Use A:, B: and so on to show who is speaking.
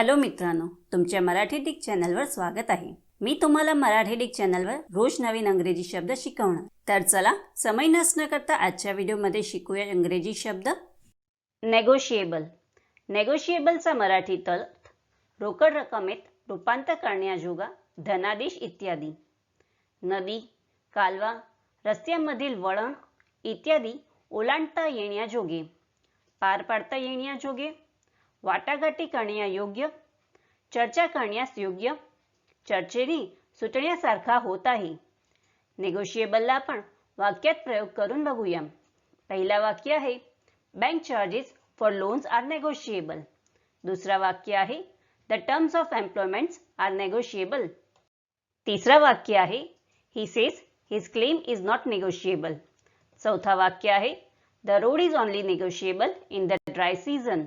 A: Hello मित्रांनो तुमच्या Marathi Dick चॅनलवर स्वागत आहे. मी तुम्हाला मराठी डिक चॅनलवर रोज नवीन अंग्रेजी शब्द शिकवणार. तर चला समय नसणं करता आजच्या व्हिडिओमध्ये शिकूया इंग्रजी शब्द. नेगोशिएबल नेगोशिएबलचा मराठी तल रोकड रकमेत रूपांतर करण्याजोगा धनादेश इत्यादी. नदी कालवा रस्त्यामधील वळण इत्यादी ओलांडता येण्याजोगे पार पाडता येण्याजोगे वाटाघाटी करण्यायोग्य चर्चा करण्यास योग्य चर्चेने सुटण्यासारखा होत आहे. निगोशिएबलला आपण वाक्यात प्रयोग करून बघूया. पहिला वाक्य आहे bank charges for loans are negotiable दुसरा वाक्य आहे the terms of employments are negotiable तिसरा वाक्य आहे he says his claim is not negotiable चौथा वाक्य आहे the road is only negotiable in the dry season